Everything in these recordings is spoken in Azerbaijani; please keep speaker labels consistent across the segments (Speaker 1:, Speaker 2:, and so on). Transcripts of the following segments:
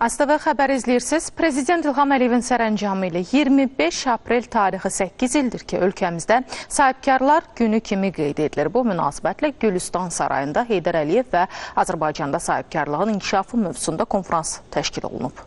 Speaker 1: ASTV xəbər izləyirsiniz. Prezident İlham Əliyevin sərəncamı ilə 25 aprel tarixi 8 ildir ki, ölkəmizdə sahibkarlar günü kimi qeyd edilir. Bu münasibətlə Gülüstan sarayında Heydər Əliyev və Azərbaycanda sahibkarlığın inkişafı mövzusunda konfrans təşkil olunub.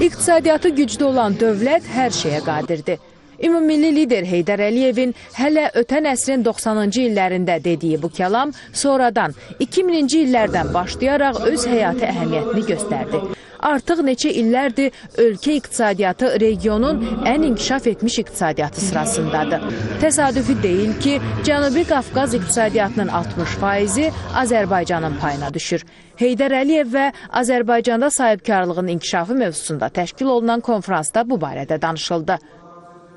Speaker 2: İqtisadiyyatı güclü olan dövlət hər şeyə qadirdir. Ümummilli lider Heydər Əliyevin hələ ötən əsrin 90-cı illərində dediyi bu kəlam sonradan 2000-ci illərdən başlayaraq öz həyati əhəmiyyətini göstərdi. Artıq neçə illərdir ölkə iqtisadiyyatı regionun ən inkişaf etmiş iqtisadiyyatı sırasındadır. Təsadüfi deyil ki, Cənubi Qafqaz iqtisadiyyatının 60 faizi Azərbaycanın payına düşür. Heydər Əliyev və Azərbaycanda sahibkarlığın inkişafı mövzusunda təşkil olunan konfransda bu barədə danışıldı.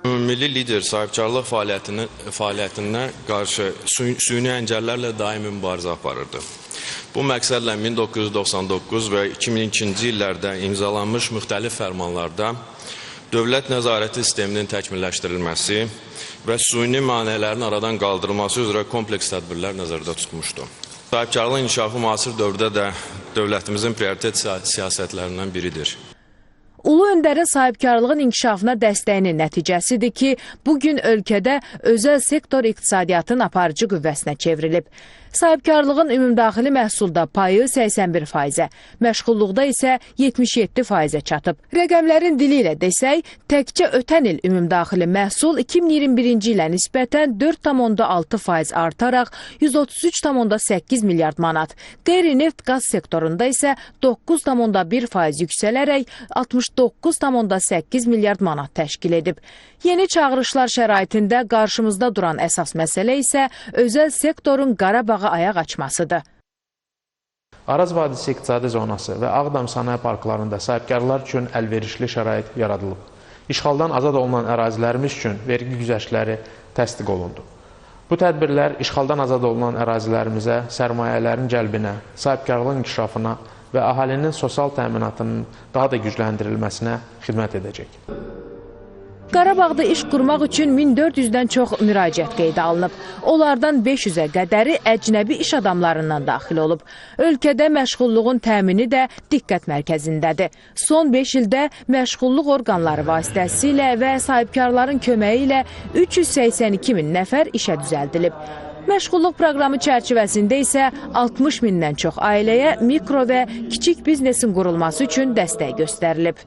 Speaker 3: Milli lider sahibkarlıq fəaliyyətinə, fəaliyyətinə qarşı sü- süni əngəllərlə daimi mübarizə aparırdı. Bu məqsədlə 1999 və 2002-ci illərdə imzalanmış müxtəlif fərmanlarda dövlət nəzarəti sisteminin təkmilləşdirilməsi və süni maneələrin aradan qaldırılması üzrə kompleks tədbirlər nəzərdə tutmuşdu. Sahibkarlığın inkişafı müasir dövrdə də dövlətimizin prioritet siya- siyasətlərindən biridir.
Speaker 2: Ulu öndərin sahibkarlığın inkişafına dəstəyinin nəticəsidir ki, bugün ölkədə özəl sektor iqtisadiyyatın aparıcı qüvvəsinə çevrilib. Sahibkarlığın ümumdaxili məhsulda payı 81 faizə, məşğulluqda isə 77 faizə çatıb. Rəqəmlərin dili ilə desək, təkcə ötən il ümumdaxili məhsul 2021-ci ilə nisbətən 4,6 faiz artaraq 133,8 milyard manat, qeyri-neft qaz sektorunda isə 9,1 faiz yüksələrək 69,8 milyard manat təşkil edib. Yeni çağırışlar şəraitində qarşımızda duran əsas məsələ isə özəl sektorun Qarabağa ayaq açmasıdır.
Speaker 4: Araz vadisi iqtisadi zonası və Ağdam sənaye parklarında sahibkarlar üçün əlverişli şərait yaradılıb. İşğaldan azad olunan ərazilərimiz üçün vergi güzəştləri təsdiq olundu. Bu tədbirlər işğaldan azad olunan ərazilərimizə sərmayələrin cəlbinə, sahibkarlığın inkişafına və əhalinin sosial təminatının daha da gücləndirilməsinə xidmət edəcək.
Speaker 2: Qarabağda iş qurmaq üçün 1400-dən çox müraciət qeydə alınıb. Onlardan 500-ə qədəri əcnəbi iş adamlarından daxil olub. Ölkədə məşğulluğun təmini də diqqət mərkəzindədir. Son 5 ildə məşğulluq orqanları vasitəsilə və sahibkarların köməyi ilə 382 min nəfər işə düzəldilib. Məşğulluq proqramı çərçivəsində isə 60 mindən çox ailəyə mikro və kiçik biznesin qurulması üçün dəstək göstərilib.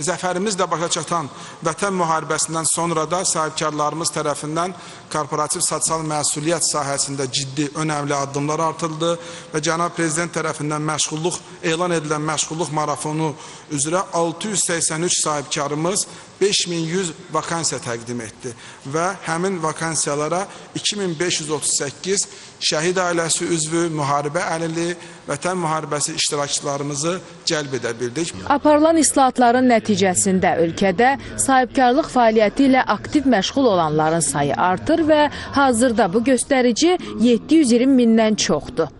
Speaker 5: Zəfərimizlə başa çatan vətən müharibəsindən sonra da sahibkarlarımız tərəfindən korporativ sosial məsuliyyət sahəsində ciddi, önəmli addımlar artırıldı və cənab prezident tərəfindən məşğulluq elan edilən məşğulluq marafonu üzrə 683 sahibkarımız 5100 vakansiya təqdim etdi və həmin vakansiyalara 2538 şəhid ailəsi üzvü, müharibə əlili, vətən müharibəsi iştirakçılarımızı cəlb edə bildik.
Speaker 2: Aparılan islahatların nəticəsində ölkədə sahibkarlıq fəaliyyəti ilə aktiv məşğul olanların sayı artır və hazırda bu göstərici 720 mindən çoxdur.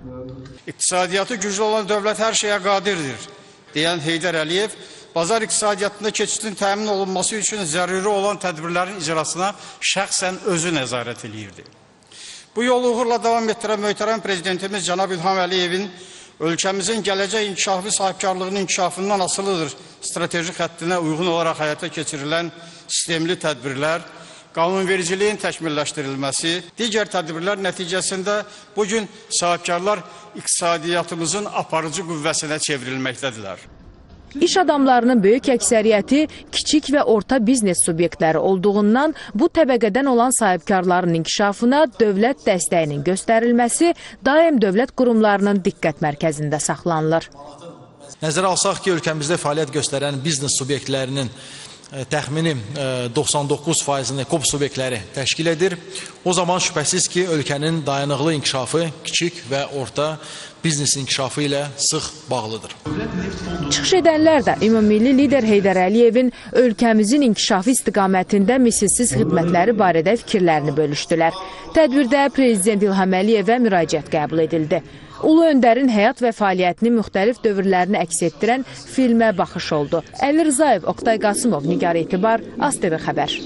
Speaker 6: İqtisadiyyatı güclü olan dövlət hər şeyə qadirdir, deyən Heydər Əliyev, bazar iqtisadiyyatında keçidin təmin olunması üçün zəruri olan tədbirlərin icrasına şəxsən özü nəzarət eləyirdi. Bu yolu uğurla davam etdirən möhtərəm prezidentimiz cənab İlham Əliyevin ölkəmizin gələcək inkişafı sahibkarlığının inkişafından asılıdır strateji xəttinə uyğun olaraq həyata keçirilən sistemli tədbirlər, qanunvericiliyin təkmilləşdirilməsi, digər tədbirlər nəticəsində bugün sahibkarlar iqtisadiyyatımızın aparıcı qüvvəsinə çevrilməkdədirlər.
Speaker 2: İş adamlarının böyük əksəriyyəti kiçik və orta biznes subyektləri olduğundan bu təbəqədən olan sahibkarların inkişafına dövlət dəstəyinin göstərilməsi daim dövlət qurumlarının diqqət mərkəzində saxlanılır.
Speaker 7: Nəzərə alsaq ki, ölkəmizdə fəaliyyət göstərən biznes subyektlərinin təxmini e, 99 faizini KOP subyektləri təşkil edir. O zaman şübhəsiz ki, ölkənin dayanıqlı inkişafı kiçik və orta biznes inkişafı ilə sıx bağlıdır.
Speaker 2: Çıxış edənlər də ümummilli lider Heydər Əliyevin ölkəmizin inkişafı istiqamətində misilsiz xidmətləri barədə fikirlərini bölüşdülər. Tədbirdə Prezident İlham Əliyevə müraciət qəbul edildi. Ulu öndərin həyat və fəaliyyətini müxtəlif dövrlərini əks etdirən filmə baxış oldu. Əli Rzayev, Oqtay Qasımov, Nigar Etibar, ASTV xəbər.